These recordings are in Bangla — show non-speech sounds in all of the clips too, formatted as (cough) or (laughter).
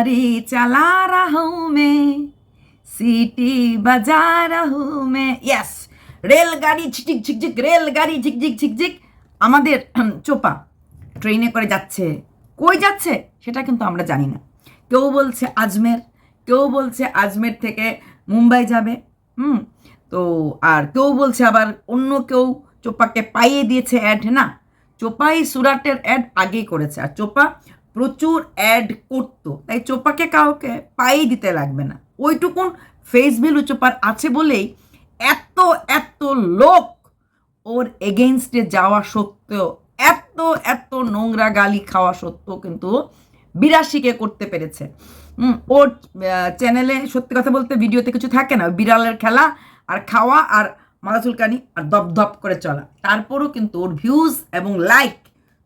गाड़ी चला रहा हूँ मैं सीटी बजा रहा हूँ मैं यस রেলগাড়ি ঝিকঝিক ঝিকঝিক রেলগাড়ি ঝিকঝিক ঝিকঝিক আমাদের (clears throat) চোপা ট্রেনে করে যাচ্ছে কই যাচ্ছে সেটা কিন্তু আমরা জানি না কেউ বলছে আজমের কেউ বলছে আজমের থেকে মুম্বাই যাবে হুম তো আর কেউ বলছে আবার অন্য কেউ চোপাকে পাইয়ে দিয়েছে অ্যাড না চোপাই সুরাটের অ্যাড আগেই করেছে আর চোপা প্রচুর অ্যাড করতো। তাই চোপাকে কাউকে পাইয়ে দিতে লাগবে না। ওইটুকুন ফেস ভ্যালু চোপার আছে বলেই এত এত লোক ওর এগেনস্টে যাওয়া সত্ত্বেও, এত এত নোংরা গালি খাওয়া সত্ত্বেও কিন্তু বিরাশিকে করতে পেরেছে। ওর চ্যানেলে সত্যি কথা বলতে ভিডিওতে কিছু থাকে না। বিড়ালের খেলা আর খাওয়া আর মাথা চুলকানি আর দপ দপ করে চলা। তারপরও কিন্তু ওর ভিউজ এবং লাইক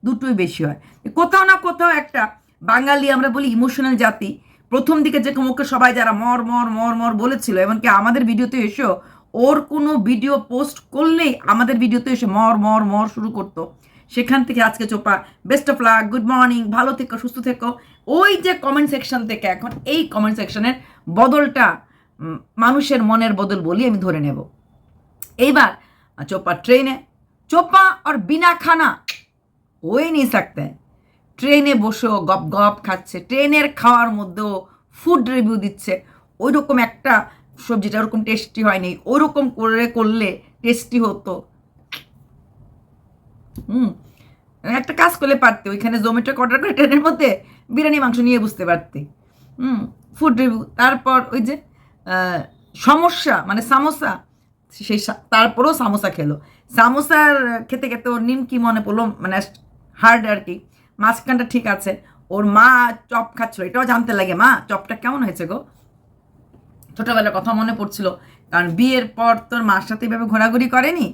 দুটোই বেশি হয়। কোথাও না কোথাও একটা বাঙালি আমরা বলি ইমোশনাল জাতি। প্রথম দিকে যে মুখে সবাই যারা মর মর মর মর বলেছিল, এমনকি আমাদের ভিডিওতে এসেও ওর কোনো ভিডিও পোস্ট করলেই আমাদের ভিডিওতে এসে মর মর মর শুরু করতো। সেখান থেকে আজকে চোপা best of luck good morning ভালো থেকো, সুস্থ থেকো। ওই যে কমেন্ট সেকশন থেকে এখন এই কমেন্ট সেকশনের বদলটা মানুষের মনের বদল বলি আমি ধরে নেব। এইবার, চোপা ট্রেনে চোপা আর বিনা খানা। हो ही नहीं सकते ট্রেনে বসেও গপ গপ খাচ্ছে ট্রেনের খাওয়ার মধ্যেও ফুড রিভিউ দিচ্ছে ওই রকম একটা সবজিটা ওরকম টেস্টি হয়নি ওরকম করে করলে টেস্টি হতো হুম একটা কাজ করলে পারতে ওইখানে জোম্যাটো অর্ডার করে ট্রেনের মধ্যে বিরিয়ানি মাংস নিয়ে বুঝতে পারতে হুম ফুড রিভিউ তারপর ওই যে আহ, সমস্যা মানে সামোসা সেই সা- তারপরেও সামোসা খেলো সামোসার খেতে খেতে ওর নিমকি মনে পড়লো মানে হার্ড আর কি। মাঝখানটা ঠিক আছে। ওর মা চপ খাচ্ছিল। এটাও জানতে লাগে, মা, চপটা কেমন হয়েছে গো? ছোটোবেলার কথা মনে পড়ছিল, কারণ বিয়ের পর তোর মার সাথে এইভাবে ঘোরাঘুরি করেনি?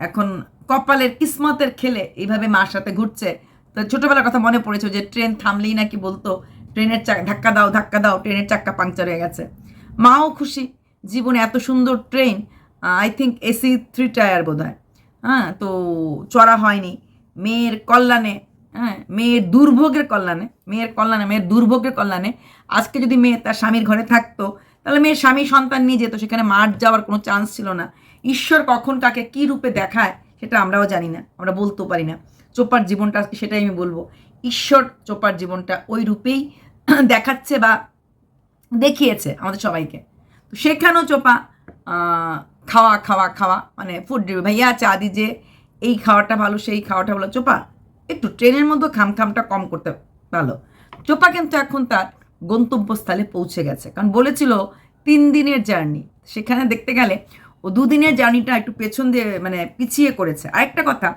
এখন কপালের কিসমতের খেলে এইভাবে মার সাথে ঘুরছে। তো ছোটোবেলার কথা মনে পড়েছে যে ট্রেন থামলেই নাকি বলতো, ট্রেনের চাকা ধাক্কা দাও ধাক্কা দাও, ট্রেনের চাক্কা পাংচার হয়ে গেছে। মাও খুশি। জীবনে এত সুন্দর train I think AC three tier বোধ হয় হ্যাঁ তো চড়া হয়নি। মেয়ের কল্যাণে হ্যাঁ মেয়ের দুর্ভোগের কল্যাণে, মেয়ের কল্যাণে, মেয়ের দুর্ভোগের কল্যাণে আজকে যদি মেয়ে তার স্বামীর ঘরে থাকতো, তাহলে মেয়ের স্বামী সন্তান নিয়ে যেত, সেখানে মাঠ যাওয়ার কোনো চান্স ছিল না। ঈশ্বর কখন কাকে কী রূপে দেখায়, সেটা আমরাও জানি না, আমরা বলতেও পারি না। চোপার জীবনটা আজকে সেটাই আমি বলব। ঈশ্বর চোপার জীবনটা ওই রূপেই (clears throat) দেখাচ্ছে বা দেখিয়েছে আমাদের সবাইকে। তো সেখানেও চোপা খাওয়া খাওয়া খাওয়া মানে ফুড ভাইয়া, চা দিজে এই খাওয়াটা ভালো, সেই খাওয়াটা ভালো। চোপা, একটু ট্রেনের মধ্যে খাম খামটা কম করতে ভালো চোপা কিন্তু এখন তার গন্তব্যস্থলে পৌঁছে গেছে। কারণ বলেছিল, তিন দিনের জার্নি। সেখানে দেখতে গেলে ও দুদিনের জার্নিটা একটু পেছন দিয়ে মানে পিছিয়ে করেছে। আরেকটা কথা,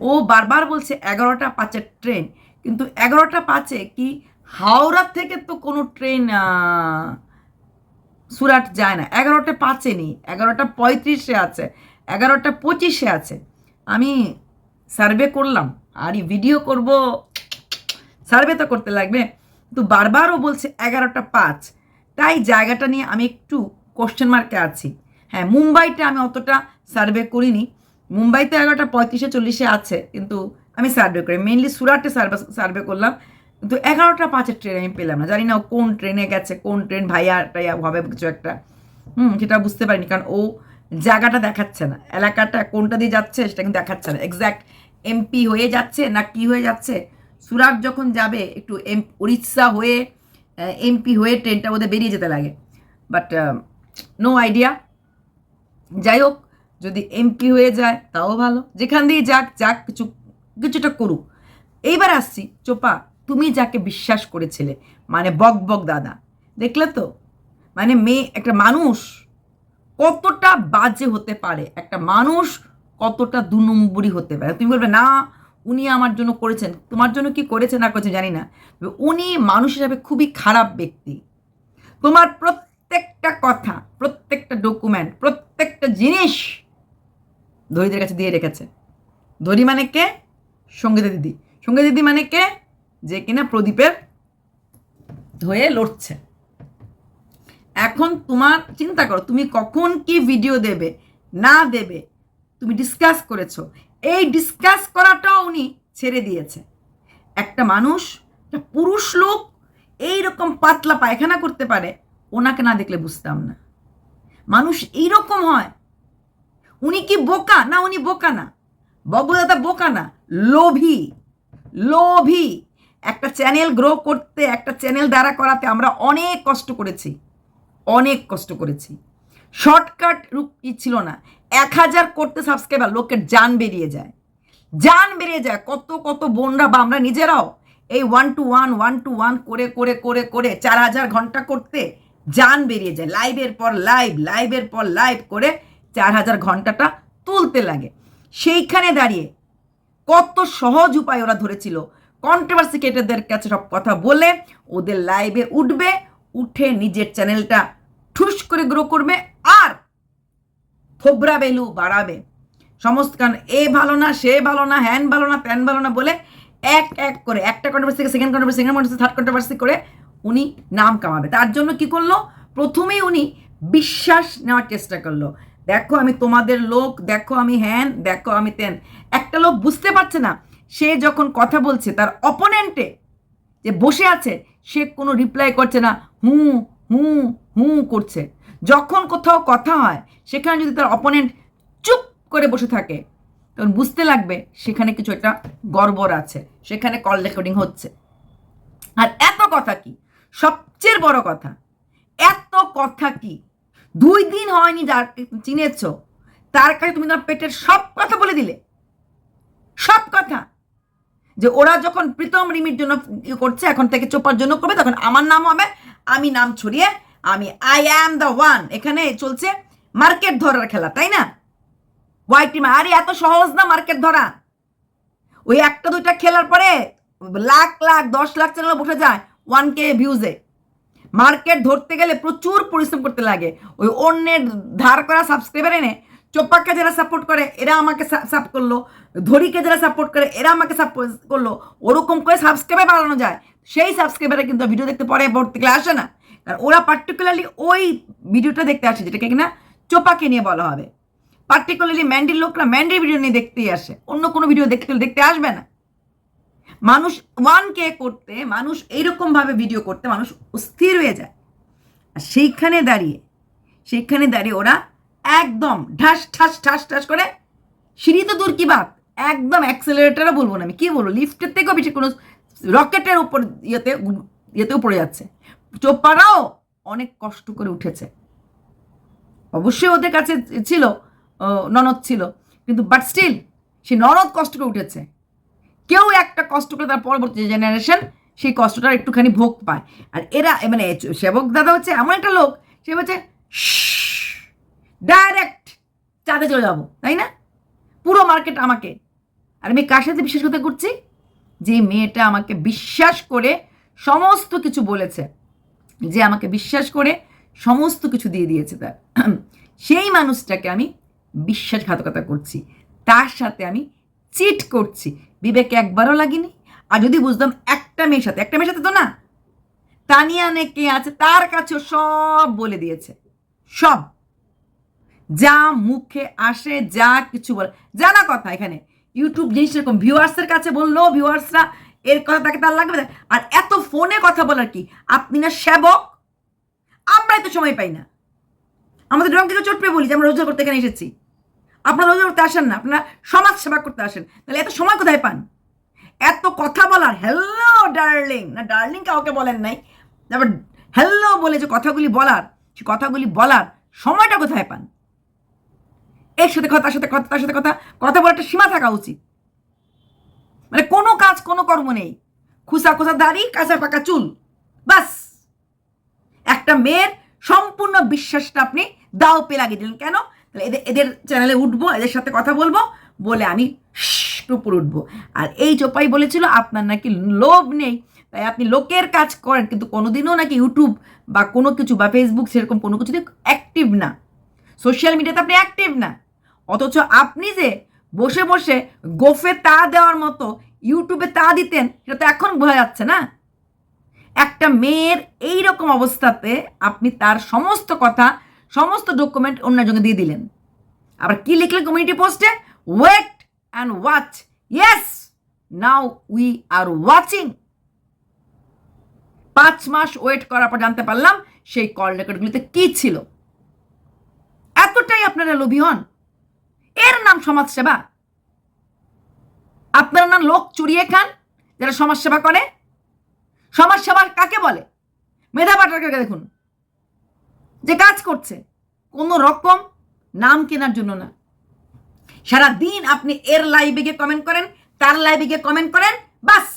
ও বারবার বলছে এগারোটা পাঁচের ট্রেন। কিন্তু এগারোটা পাঁচে কি হাওড়া থেকে তো কোনো ট্রেন সুরাট যায় না। এগারোটা পাঁচে নেই। এগারোটা পঁয়ত্রিশে আছে। এগারোটা পঁচিশে আছে। আমি সার্ভে করলাম, আর ভিডিও করব, সার্ভে তো করতে লাগবে। কিন্তু বারবারও বলছে এগারোটা পাঁচ। তাই জায়গাটা নিয়ে আমি একটু কোশ্চেন মার্কে আছি। হ্যাঁ মুম্বাইতে আমি অতটা সার্ভে করিনি। মুম্বাইতে এগারোটা পঁয়ত্রিশে, চল্লিশে আছে, কিন্তু আমি সার্ভে করি মেনলি সুরাটে সার্ভে সার্ভে করলাম। কিন্তু এগারোটা পাঁচের ট্রেন আমি পেলাম না। জানি না কোন ট্রেনে গেছে, কোন ট্রেন ভাইয়া টাইয়া হবে কিছু একটা। হুম, সেটা বুঝতে পারিনি, কারণ ও জায়গাটা দেখাচ্ছে না। এলাকাটা কোনটা দিয়ে যাচ্ছে সেটা কিন্তু দেখাচ্ছে না। এক্স্যাক্ট এমপি হয়ে যাচ্ছে না কি হয়ে যাচ্ছে? সুরাট যখন যাবে, একটু এম, উড়িষ্যা হয়ে এমপি হয়ে ট্রেনটা বোধহয় বেরিয়ে যেতে লাগে। বাট নো আইডিয়া যাই হোক, যদি এমপি হয়ে যায়, তাও ভালো। যেখান দিয়ে যাক যাক, কিছু, কিছুটা করুক। এইবার আসছি, চোপা, তুমি যাকে বিশ্বাস করেছিলে মানে বক বক দাদা। দেখলে তো? মানে মেয়ে, একটা মানুষ কতটা বাজে হতে পারে? একটা মানুষ কতটা দু নম্বরই হতে পারে? তুমি বলবে, না, উনি আমার জন্য করেছেন। তোমার জন্য কি করেছে না করেছে জানি না। উনি মানুষ হিসাবে খুবই খারাপ ব্যক্তি। তোমার প্রত্যেকটা কথা, প্রত্যেকটা ডকুমেন্ট প্রত্যেকটা জিনিস ধরিদের কাছে দিয়ে রেখেছে। ধরি মানে কে? সঙ্গীতা দিদি। সঙ্গীতা দিদি মানে কে? যে কিনা প্রদীপের হয়ে লড়ছে। এখন তোমার চিন্তা করো, তুমি কখন কি ভিডিও দেবে, না দেবে, তুমি ডিসকাস করেছ। এই ডিসকাস করাটাও উনি ছেড়ে দিয়েছে। একটা মানুষ, একটা পুরুষ লোক এই রকম পাতলা পায়খানা করতে পারে, ওনাকে না দেখলে বুঝতাম না। মানুষ এইরকম হয়। উনি কি বোকা? না, উনি বোকা না। ববদাদা বোকা না, লোভী লোভী। একটা চ্যানেল গ্রো করতে, একটা চ্যানেল দ্বারা করাতে আমরা অনেক কষ্ট করেছি। অনেক কষ্ট করেছি। শর্টকাট রূপ ছিল না। এক হাজার করতে সাবস্ক্রাইবার লোকের জান বেরিয়ে যায়। জান বেরিয়ে যায়। কত কত বোনরা বা আমরা নিজেরাও এই one two one one two one করে করে করে করে চার হাজার ঘণ্টা করতে জান বেরিয়ে যায়। লাইভের পর লাইভ লাইভের পর লাইভ করে চার হাজার ঘন্টাটা তুলতে লাগে। সেইখানে দাঁড়িয়ে কত সহজ উপায় ওরা ধরেছিল। কন্ট্রোভার্সি কাছে সব কথা বলে ওদের লাইভে উঠবে, উঠে নিজের চ্যানেলটা করে গ্রো করবে আর থোবরা ভ্যালু বাড়াবে। সমস্ত কারণ, এ ভালো না, সে ভালো না, হ্যান ভালো না, ত্যান ভালো না বলে এক এক করে, একটা কন্ট্রোভার্সি থেকে second controversy second controversy third controversy করে উনি নাম কামাবে। তার জন্য কি করল? প্রথমেই উনি বিশ্বাস নেওয়ার চেষ্টা করল। দেখো আমি তোমাদের লোক, দেখো আমি হ্যান, দেখো আমি তেন একটা লোক বুঝতে পারছে না, সে যখন কথা বলছে, তার অপোনেন্টে যে বসে আছে, সে কোনো রিপ্লাই করছে না, হুঁ হুঁ হুঁ করছে। যখন কোথাও কথা হয়, সেখানে যদি তার অপোনেন্ট চুপ করে বসে থাকে, তখন বুঝতে লাগবে সেখানে কিছু একটা গড়বড় আছে, সেখানে কল রেকর্ডিং হচ্ছে। আর এত কথা কি? সবচেয়ে বড় কথা, এত কথা কি? দুই দিন হয়নি যার চিনেছ, তার কাছে তুমি তোমার পেটের সব কথা বলে দিলে। সব কথা। যে ওরা যখন প্রীতম রিমির জন্য ইয়ে করছে, এখন থেকে চোপার জন্য করবে, তখন আমার নাম হবে, আমি নাম ছড়িয়ে আমি আই অ্যাম দ্য ওয়ান এখানে চলছে মার্কেট ধরার খেলা, তাই না? হোয়াইট টিম আরে, এত সহজ না মার্কেট ধরা। ওই একটা দুইটা খেলার পরে লাখ লাখ, দশ লাখ চ্যানেল বসে যায় ওয়ান কে ভিউজে মার্কেট ধরতে গেলে প্রচুর পরিশ্রম করতে লাগে। ওই অন্যের ধার করা সাবস্ক্রাইবার এনে, চোপাককে যারা সাপোর্ট করে, এরা আমাকে সাপ করল। ধরিকে যারা সাপোর্ট করে, এরা আমাকে সাপোর্ট করল। ওরকম করে সাবস্ক্রাইবার বাড়ানো যায়। সেই সাবস্ক্রাইবারে কিন্তু ভিডিও দেখতে পরে গেলে আসে না। কারণ ওরা পার্টিকুলারলি ওই ভিডিওটা দেখতে আসে, যেটাকে কিনা চোপাকে নিয়ে বলা হবে। পার্টিকুলারলি ম্যান্ডির লোকরা ম্যান্ডির ভিডিও নিয়ে দেখতেই আসে। অন্য কোনো ভিডিও দেখতে দেখতে আসবে না। মানুষ ওয়ান কে করতে, মানুষ এইরকমভাবে ভিডিও করতে, মানুষ স্থির হয়ে যায়। আর সেইখানে দাঁড়িয়ে সেইখানে দাঁড়িয়ে ওরা একদম ঠাস ঠাস ঠাস ঠাস করে সিঁড়ি তো দূর কি বাত? একদম অ্যাক্সেলারেটারও বলব না আমি। কি বলব? লিফটের থেকেও বেশি কোনো রকেটের উপর ইয়েতে, ইয়েতেও পড়ে যাচ্ছে। চোপারাও অনেক কষ্ট করে উঠেছে। অবশ্যই ওদের কাছে ছিল ননদ ছিল, কিন্তু বাট স্টিল সে ননদ কষ্ট করে উঠেছে। কেউ একটা কষ্ট করে তার পরবর্তী জেনারেশন সেই কষ্টটার একটুখানি ভোগ পায়। আর এরা মানে সেবক দাদা হচ্ছে এমন একটা লোক, সে হচ্ছে ডাইরেক্ট চাঁদে চলে যাব তাই না পুরো মার্কেট আমাকে আর আমি কার সাথে বিশ্বাস করতে করছি যে মেয়েটা আমাকে বিশ্বাস করে সমস্ত কিছু বলেছে যে আমাকে বিশ্বাস করে সমস্ত কিছু দিয়ে দিয়েছে তার। সেই মানুষটাকে আমি বিশ্বাসঘাতকতা করছি। তার সাথে আমি চিট করছি। বিবেকে একবারও লাগেনি। আর যদি বুঝতাম একটা মেয়ের সাথে, একটা মেয়ের সাথে তো না, তানিয়া নে কে আছে, তার কাছেও সব বলে দিয়েছে। সব। যা মুখে আসে, যা কিছু বলে। জানা কথা এখানে। ইউটিউব জিনিস এরকম ভিউয়ার্সের কাছে বলল ভিউয়ার্সরা এর কথা তাকে তার লাগবে আর এত ফোনে কথা বলার কি? আপনি না সেবক? আমরাই এত সময় পাই না। আমাদের রং থেকে চোট পেয়ে বলি যে, আমরা রোজগার করতে এখানে এসেছি। আপনারা রোজগার করতে আসেন না। আপনারা সমাজ সেবা করতে আসেন। তাহলে এত সময় কোথায় পান? এত কথা বলার হ্যালো ডার্লিং না ডার্লিং কাউকে বলেন নাই। তারপর হ্যালো বলে যে কথাগুলি বলার, সে কথাগুলি বলার সময়টা কোথায় পান? এর সাথে কথা সাথে কথা, তার সাথে কথা কথা বলার একটা সীমা থাকা উচিত। মানে কোনো কাজ, কোনো কর্ম নেই। খুসা খুসা দাড়ি, কাঁচা পাকা চুল। বাস একটা মেয়ের সম্পূর্ণ বিশ্বাসটা আপনি দাও পে লাগিয়ে দিলেন। কেন? তাহলে এদের এদের চ্যানেলে উঠবো, এদের সাথে কথা বলব, বলে আমি উপর উঠবো। আর এই চোপাই বলেছিল, আপনার নাকি লোভ নেই। তাই আপনি লোকের কাজ করেন, কিন্তু কোনোদিনও নাকি ইউটিউব বা কোনো কিছু বা ফেসবুক সেরকম কোনো কিছুতে অ্যাক্টিভ না। সোশ্যাল মিডিয়াতে আপনি অ্যাক্টিভ না। অথচ আপনি যে বসে বসে গোফে তা দেওয়ার মতো ইউটিউবে তা দিতেন, সেটা তো এখন বোঝা যাচ্ছে না। একটা মেয়ের এই রকম অবস্থাতে আপনি তার সমস্ত কথা, সমস্ত ডকুমেন্ট অন্য জন্য দিয়ে দিলেন। আবার কি লিখলেন কমিউনিটি পোস্টে wait and watch yes now we are watching পাঁচ মাস ওয়েট করার পর জানতে পারলাম সেই কল রেকর্ডগুলিতে কি ছিল। এতটাই আপনারা লোভী হন। এর নাম সমাজসেবা। আপনারা না লোক চুরিয়ে খান, যারা সমাজসেবা করে। সমাজসেবা কাকে বলে? মেধা পাটারকে দেখুন। যে কাজ করছে, কোনো রকম নাম কেনার জন্য না। সারা দিন আপনি এর লাইভে গিয়ে কমেন্ট করেন, তার লাইভে গিয়ে কমেন্ট করেন, বাস!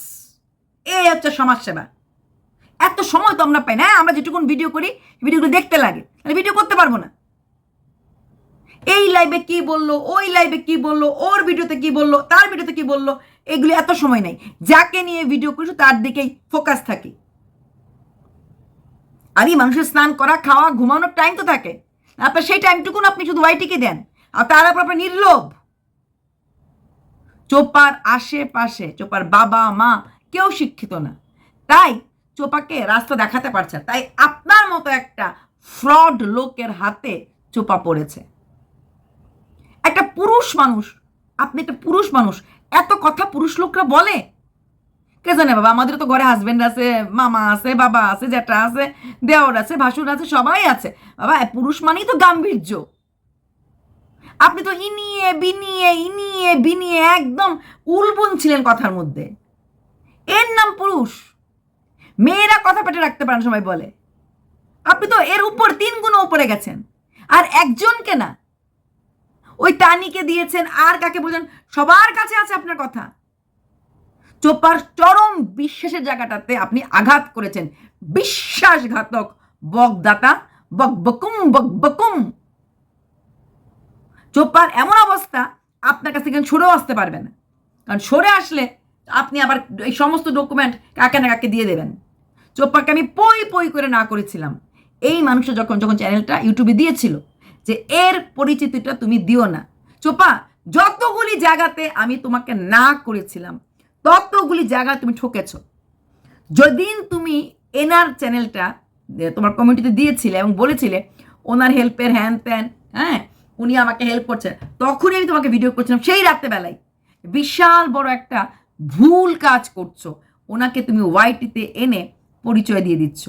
এই হচ্ছে সমাজসেবা। এত সময় তো আমরা পাই না, আমরা যেটুকুন ভিডিও করি ভিডিওগুলো দেখতে লাগে। ভিডিও করতে পারব না। এই লাইভে কি বলল, ওই লাইভে কি বলল, ওর ভিডিওতে কি বলল, তার ভিডিওতে কি বলল, এগুলি এত সময় নাই। যাকে নিয়ে ভিডিও করছ, তার দিকেই ফোকাস থাকি। আরে মানুষের স্নান করা, খাওয়া, ঘুমানোর টাইম তো থাকে। আপনার সেই টাইমটুকুন আপনি শুধু ওয়াইটিকে দেন। আর তার উপর আপনার নির্লোভ। চোপার আশেপাশে, চোপার বাবা, মা কেউ শিক্ষিত না। তাই চোপাকে রাস্তা দেখাতে পারছে। তাই আপনার মতো একটা ফ্রড লোকের হাতে চোপা পড়েছে। পুরুষ মানুষ। আপনি একটা পুরুষ মানুষ। এত কথা পুরুষ লোকরা বলে। কে জানে বাবা, আমাদের তো ঘরে হাজবেন্ড আছে, মামা আছে, বাবা আছে, জ্যাঠা আছে, দেওর আছে, ভাসুর আছে, সবাই আছে। বাবা পুরুষ মানেই তো গাম্ভীর্য। আপনি তো ইনিয়ে, বিনিয়ে ইনিয়ে, বিনিয়ে একদম উলবুন ছিলেন কথার মধ্যে। এর নাম পুরুষ। মেয়েরা কথা পেটে রাখতে পারেন সবাই বলে। আপনি তো এর উপর তিন গুণ উপরে গেছেন। আর একজনকে না ওই টানিকে দিয়েছেন, আর কাকে বলছেন সবার কাছে আছে আপনার কথা। চোপার চরম বিশ্বাসের জায়গাটাতে আপনি আঘাত করেছেন। বিশ্বাসঘাতক বকদাতা বক বকুম বক বকুম চোপার এমন অবস্থা, আপনার কাছ থেকে সরেও আসতে পারবে না। কারণ সরে আসলে আপনি আবার এই সমস্ত ডকুমেন্ট কাকে না কাকে দিয়ে দেবেন। চোপ্পাকে আমি পই পই করে না করেছিলাম। এই মানুষটা যখন যখন চ্যানেলটা ইউটিউবে দিয়েছিল যে এর পরিচিতিটা তুমি দিও না। চোপা, যতগুলি জায়গাতে আমি তোমাকে না করেছিলাম, ততগুলি জায়গা তুমি ঠকেছ। যেদিন তুমি এনার চ্যানেলটা তোমার কমিটিতে দিয়েছিলে এবং বলেছিলে, ওনার হেল্পের হ্যান ত্যান হ্যাঁ উনি আমাকে হেল্প করছেন তখনই আমি তোমাকে ভিডিও করছিলাম সেই রাত্রেবেলায়। বিশাল বড় একটা ভুল কাজ করছ। ওনাকে তুমি ওয়াইটিতে এনে পরিচয় দিয়ে দিচ্ছ।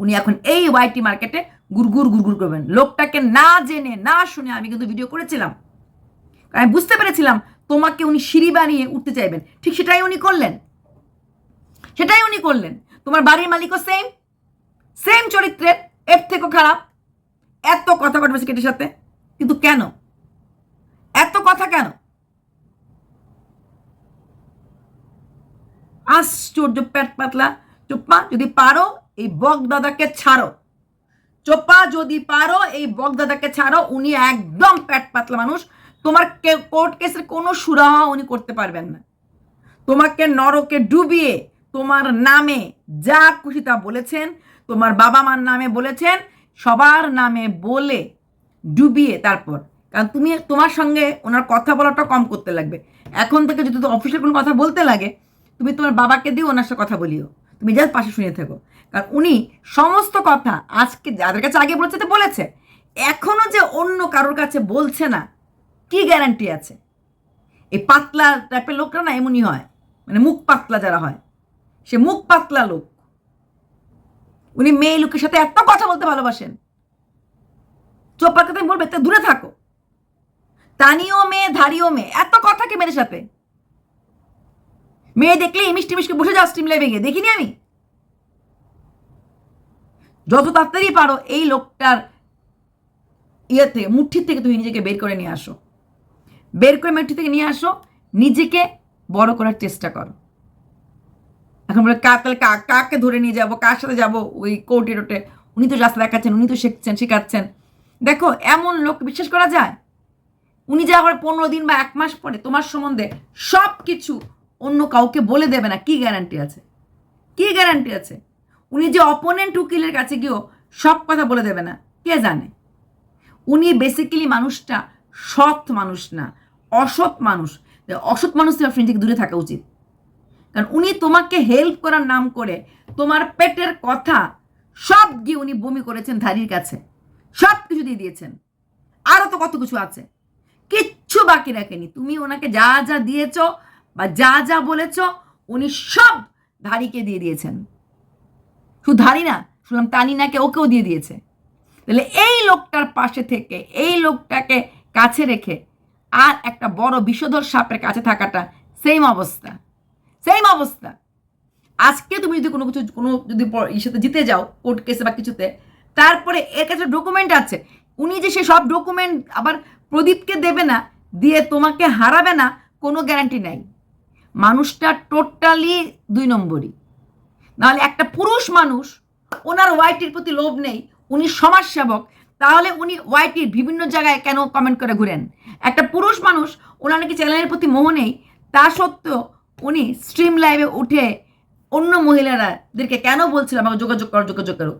উনি এখন এই ওয়াইটি মার্কেটে গুড়গুড় গুড়গুড় করবেন। লোকটাকে না জেনে, না শুনে আমি কিন্তু ভিডিও করেছিলাম। আমি বুঝতে পেরেছিলাম তোমাকে উনি সিঁড়ি বানিয়ে উঠতে চাইবেন। ঠিক সেটাই উনি করলেন। সেটাই উনি করলেন। তোমার বাড়ির মালিকও সেম সেম চরিত্রের এর থেকেও খারাপ। এত কথা কাটবে সেকেটের সাথে। কিন্তু কেন? এত কথা কেন? আশ্চর্য প্যাট পাতলা। চোপ্পা যদি পারো, এই বক দাদাকে ছাড়ো। চোপ্পা যদি পারো, এই বক দাদাকে ছাড়ো, উনি একদম প্যাট পাতলা মানুষ। তোমার কোর্ট কেসের কোনো সুরাহা উনি করতে পারবেন না। তোমাকে নরকে ডুবিয়ে তোমার নামে যা খুশি তা বলেছেন, তোমার বাবা মার নামে বলেছেন, সবার নামে বলে ডুবিয়ে তারপর। কারণ তুমি তোমার সঙ্গে ওনার কথা বলাটা কম করতে লাগবে। এখন থেকে যদি অফিসের কোনো কথা বলতে লাগে, তুমি তোমার বাবাকে দিয়ে ওনার সাথে কথা বলিও। তুমি জাস্ট পাশে শুনে থাকো। কারণ উনি সমস্ত কথা আজকে যাদের কাছে আগে বলেছে তো বলেছে। এখনও যে অন্য কারোর কাছে বলছে না, কি গ্যারান্টি আছে? এই পাতলা টাইপের লোকরা না এমনই হয়। মানে মুখ পাতলা যারা হয়, সে মুখ পাতলা লোক। উনি মেয়ে লোকের সাথে এত কথা বলতে ভালোবাসেন। চোপার কথা বলবে তা দূরে থাকো। তানিও মেয়ে, ধারিও মেয়ে, এত কথা কি মেয়েদের সাথে? মেয়ে দেখলে মিষ্টি মিষ্টি বসে যাও স্টিম গিয়ে দেখিনি আমি? যত তাড়াতাড়ি পারো এই লোকটার ইয়েতে, মুঠির থেকে তুমি নিজেকে বের করে নিয়ে আসো। বের করে মুঠি থেকে নিয়ে আসো, নিজেকে বড় করার চেষ্টা করো। এখন বলে, কা, তাহলে কাকে ধরে নিয়ে যাব? কার সাথে যাব? ওই কোর্টে টোটে? উনি তো রাস্তা দেখাচ্ছেন, উনি তো শিখছেন, শেখাচ্ছেন। দেখো, এমন লোক বিশ্বাস করা যায়? উনি যে আবার পনেরো দিন বা এক মাস পরে তোমার সম্বন্ধে সব কিছু অন্য কাউকে বলে দেবে না, কি গ্যারান্টি আছে? কি গ্যারান্টি আছে? উনি যে অপোনেন্ট উকিলের কাছে গিয়েও সব কথা বলে দেবে না, কে জানে? উনি বেসিক্যালি মানুষটা সৎ মানুষ না, অসৎ মানুষ। অসৎ মানুষ তোমার ফ্রেন্ড থেকে দূরে থাকা উচিত। কারণ উনি তোমাকে হেল্প করার নাম করে তোমার পেটের কথা সব গিয়ে উনি বমি করেছেন ধারির কাছে। সব কিছু দিয়ে দিয়েছেন। আরও তো কত কিছু আছে। কিচ্ছু বাকি রাখেনি। তুমি ওনাকে যা যা দিয়েছ বা যা যা বলেছ, উনি সব ধারিকে দিয়ে দিয়েছেন। শুধু ধারি না, শুনলাম তানিনাকে ওকেও দিয়ে দিয়েছে। তাহলে এই লোকটার পাশে থেকে, এই লোকটাকে কাছে রেখে আর একটা বড় বিষধর সাপের কাছে থাকাটা সেম অবস্থা সেম অবস্থা। আজকে তুমি যদি কোনো কিছু, কোনো যদি সাথে জিতে যাও কোর্ট কেসে বা কিছুতে, তারপরে এর কাছে ডকুমেন্ট আছে। উনি যে সে সব ডকুমেন্ট আবার প্রদীপকে দেবে না, দিয়ে তোমাকে হারাবে না, কোনো গ্যারান্টি নাই। মানুষটা টোটালি দুই নম্বরই। নাহলে একটা পুরুষ মানুষ, ওনার ওয়াইটির প্রতি লোভ নেই, উনি সমাজসেবক, তাহলে উনি ওয়াইটির বিভিন্ন জায়গায় কেন কমেন্ট করে ঘুরেন? একটা পুরুষ মানুষ, ওনার নাকি চ্যানেলের প্রতি মোহ নেই, তা সত্ত্বেও উনি স্ট্রিম লাইভে উঠে অন্য মহিলারাদেরকে কেন বলছিল, আমাকে যোগাযোগ করো, যোগাযোগ করুক?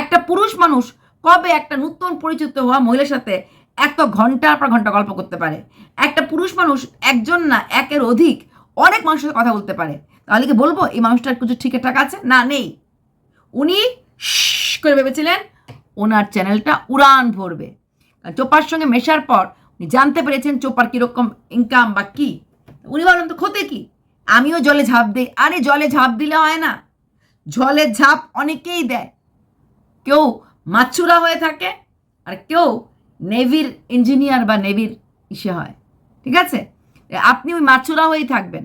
একটা পুরুষ মানুষ কবে একটা নতুন পরিচিত হওয়া মহিলার সাথে এত ঘণ্টার পর ঘণ্টা গল্প করতে পারে? একটা পুরুষ মানুষ একজন না, একের অধিক অনেক মানুষের সাথে কথা বলতে পারে। তাহলে কি বলব? এই মানুষটার কিছু ঠিকঠাক আছে? না, নেই। উনি করে ভেবেছিলেন ওনার চ্যানেলটা উড়ান ভরবে। চোপার সঙ্গে মেশার পর উনি জানতে পেরেছেন চোপার কীরকম ইনকাম বা কী। উনি বললেন তো ক্ষতি কি? আমিও জলে ঝাঁপ দিই। আরে, জলে ঝাঁপ দিলে হয় না। জলে ঝাঁপ অনেকেই দেয়। কেউ মাছুরা হয়ে থাকে আর কেউ নেভির ইঞ্জিনিয়ার বা নেভির ইসে হয়। ঠিক আছে? আপনি ওই মাছুরা হয়েই থাকবেন।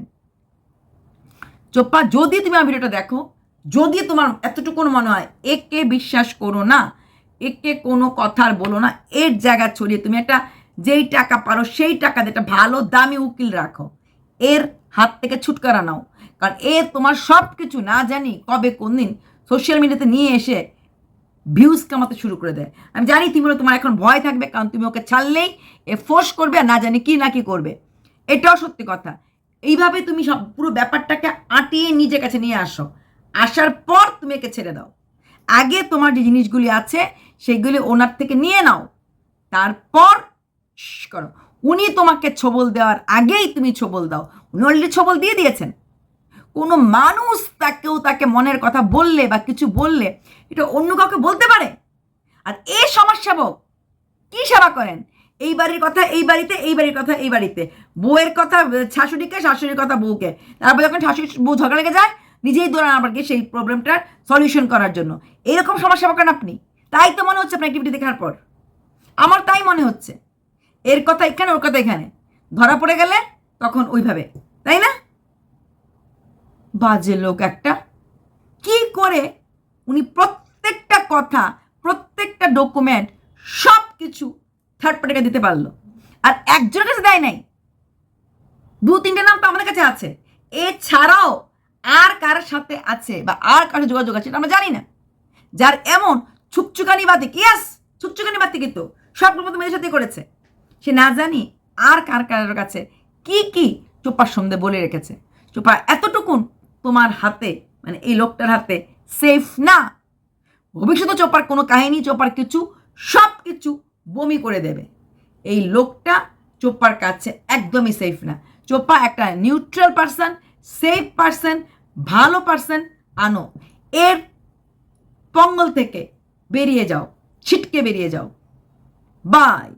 চোপ্পা যদি তুমি আমার ভিডিওটা দেখো, যদি তোমার এতটুকু মনে হয়, একে বিশ্বাস করো না, একে কোনো কথার বলো না, এর জায়গা ছড়িয়ে তুমি একটা যেই টাকা পারো, সেই টাকা দিয়ে একটা ভালো, দামি উকিল রাখো। এর হাত থেকে ছুটকারা নাও। কারণ এ তোমার সব কিছু না জানি কবে, কোন দিন সোশ্যাল মিডিয়াতে নিয়ে এসে ভিউজ কামাতে শুরু করে দেয়। আমি জানি তুমি তোমার এখন ভয় থাকবে, কারণ তুমি ওকে ছাড়লেই এ ফোর্স করবে আর না জানি কি না কি করবে। এটাও সত্যি কথা। এইভাবে তুমি সব পুরো ব্যাপারটাকে আটিয়ে নিজের কাছে নিয়ে আসো। আসার পর তুমি একে ছেড়ে দাও। আগে তোমার যে জিনিসগুলি আছে, সেগুলি ওনার থেকে নিয়ে নাও। তারপর করো। উনি তোমাকে ছবল দেওয়ার আগেই তুমি ছবল দাও। উনি অলরেডি ছবল দিয়ে দিয়েছেন। কোনো মানুষ তাকেও তাকে মনের কথা বললে বা কিছু বললে, এটা অন্য কাউকে বলতে পারে? আর এ সমাজসেবক কী সেবা করেন? এই বাড়ির কথা, এই বাড়িতে, এই বাড়ির কথা, এই বাড়িতে। বউয়ের কথা, শাশুড়িকে, শাশুড়ির কথা বউকে। তারপর যখন শাশুড়ি বউ ঝগড়া লেগে যায়, নিজেই দৌড়ান গিয়ে সেই প্রবলেমটার সলিউশন করার জন্য। এরকম সমাজসেবা করেন আপনি। তাই তো মনে হচ্ছে আপনার অ্যাক্টিভিটি দেখার পর। আমার তাই মনে হচ্ছে। এর কথা এখানে, ওর কথা এখানে। ধরা পড়ে গেলে তখন ওইভাবে। তাই না? বাজে লোক একটা। কি করে উনি প্রত্যেকটা কথা, প্রত্যেকটা ডকুমেন্ট সব কিছু থার্ড পার্টিকে দিতে পারল। আর একজনের কাছে দেয় নাই। দু তিনটে নাম তো আমাদের কাছে আছে। এছাড়াও আর কার সাথে আছে বা আর কারও যোগাযোগ আছে আমরা জানি না। যার এমন ছুকছুকানি বাতিক ইয়াস ছুকছুকানি বাতিক কিন্তু সবগুলো তো মেয়েদের সাথে করেছে। সে না জানি আর কার কারোর কাছে কি কি চোপার সন্ধে বলে রেখেছে। চোপা, এতটুকুন তোমার হাতে মানে এই লোকটার হাতে সেফ না। ভবিষ্যতে চোপার কোনো কাহিনী, চোপার কিছু সব কিছু বমি করে দেবে। এই লোকটা চোপ্পার কাছে একদমই সেফ না। চোপ্পা একটা নিউট্রাল পারসন সেফ পারসন ভালো পারসন আনো। এর পঙ্গল থেকে বেরিয়ে যাও, ছিটকে বেরিয়ে যাও। বাই